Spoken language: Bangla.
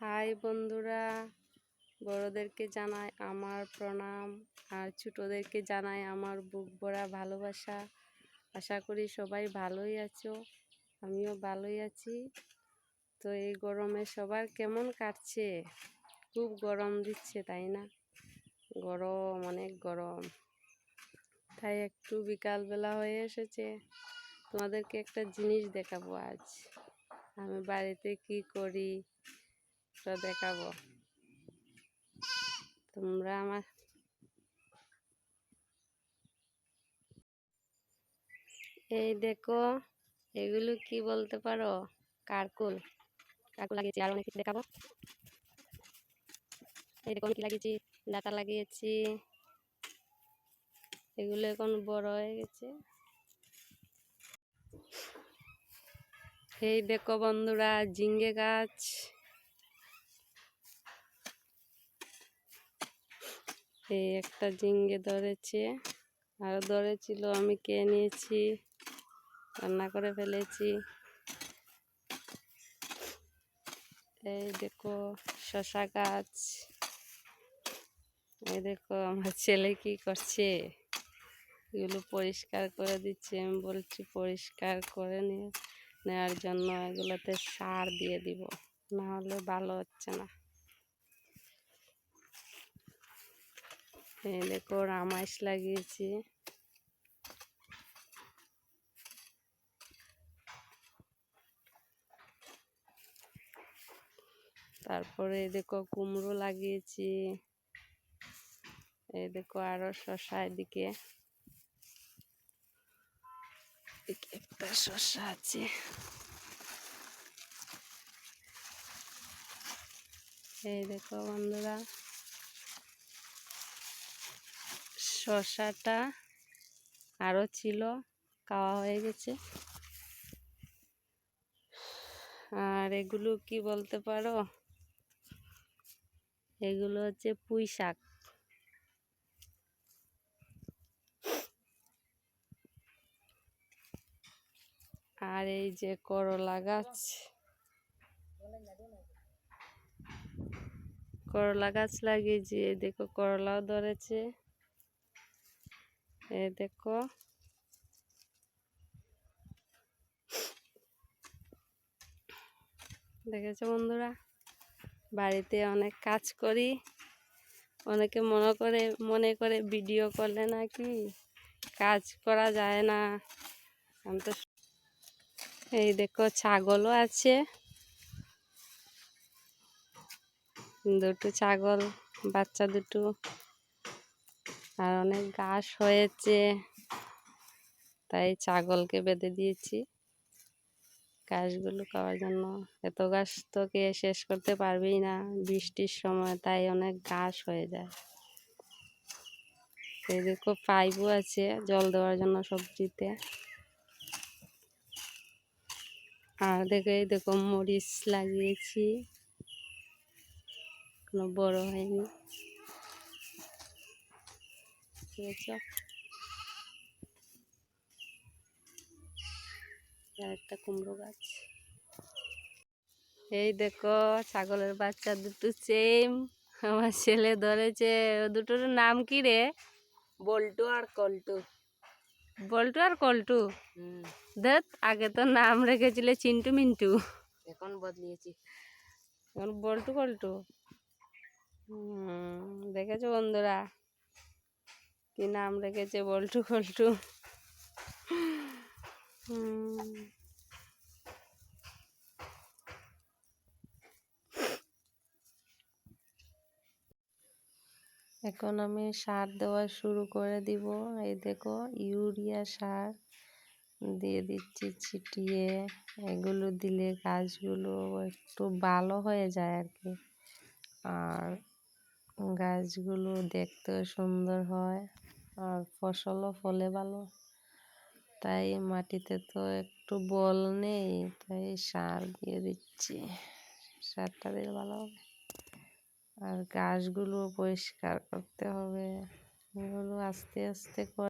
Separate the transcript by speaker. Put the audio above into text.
Speaker 1: হাই বন্ধুরা, বড়োদেরকে জানাই আমার প্রণাম আর ছোটোদেরকে জানাই আমার বুক ভরা ভালোবাসা। আশা করি সবাই ভালোই আছো, আমিও ভালোই আছি। তো এই গরমে সবার কেমন কাটছে? খুব গরম দিচ্ছে, তাই না? গরম, অনেক গরম। তাই একটু বিকালবেলা হয়ে এসেছে। তোমাদেরকে একটা জিনিস দেখাবো আজ। আমি বাড়িতে কি করি? তো দেখাবো। তোমরা আমার এই দেখো, এগুলো কি বলতে পারো? কারকুল। কারকুল লাগিয়েছি, আর অনেক কিছু দেখাবো। এই দেখো কি লাগিয়েছি, ডাটা লাগিয়েছি। এগুলো এখন বড় হয়ে গেছে। এই দেখো বন্ধুরা, ঝিঙ্গে গাছ। এই একটা জিঙ্গে ধরেছে। আরও ধরেছিল আমি কে নিয়েছি, রান্না করে ফেলেছি। এই দেখো শশা গাছ। এই দেখো আমার ছেলে কি করছে? এগুলো পরিষ্কার করে দিচ্ছে। আমি বলছি পরিষ্কার করে নিয়ে নেওয়ার জন্য এগুলোতে সার দিয়ে দিব, না হলে ভালো হচ্ছে না। দেখো রামাইশ লাগিয়েছি। তারপরে দেখো কুমড়ো লাগিয়েছি। এই দেখো আরও শশা এদিকে। একটা শশা আছে। এই দেখো বন্ধুরা। শশাটা আরও ছিল, খাওয়া হয়ে গেছে। আর এগুলো কি বলতে পারো? এগুলো হচ্ছে পুঁই শাক। আর এই যে করলা গাছ। করলা গাছ লাগিয়েছি দেখো করলাও ধরেছে। এই দেখো। দেখেছ বন্ধুরা? বাড়িতে অনেক কাজ করি। অনেকে মনে করে মনে করে ভিডিও করলে নাকি কাজ করা যায় না। আমি তো এই দেখো, ছাগলও আছে। দুটো ছাগল, বাচ্চা দুটো আর অনেক ঘাস হয়েছে। তাই ছাগলকে বেঁধে দিয়েছি। ঘাসগুলো খাওয়ার জন্য। এত ঘাস তো কে শেষ করতে পারবেই না বৃষ্টির সময়, তাই অনেক ঘাস হয়ে যায়। দেখো পাইপও আছে জল দেওয়ার জন্য সবজিতে। আর দেখো, এই দেখো মরিচ লাগিয়েছি। কোনো বড় হয়নি। একটা কুমড়ো গাছ। এই দেখো ছাগলের বাচ্চা দুটো সেম আমার ছেলে ধরেছে ও দুটোর নাম কি রে?
Speaker 2: বল্টু আর কল্টু।
Speaker 1: বল্টু আর কল্টু? দেখ আগে তো নাম রেখেছিলে চিন্টু মিন্টু।
Speaker 2: এখন বদলিয়েছি।
Speaker 1: এখন বল্টু কল্টু। দেখেছ বন্ধুরা? কি নাম রেখেছে বল্টু হুম। এখন আমি সার দেওয়া শুরু করে দিব। এই দেখো, ইউরিয়া সার দিয়ে দিচ্ছি ছিটিয়ে। এগুলো দিলে গাছগুলো একটু ভালো হয়ে যায় আর কি। আর গাছগুলো দেখতেও সুন্দর হয়। আর ফসলও ফলে ভালো। তাই মাটিতে তো একটু বল নেই, তাই সার দিয়ে দিচ্ছি। সারটা দিলে ভালো হবে। আর গাছগুলো পরিষ্কার করতে হবে। এগুলো আস্তে আস্তে করে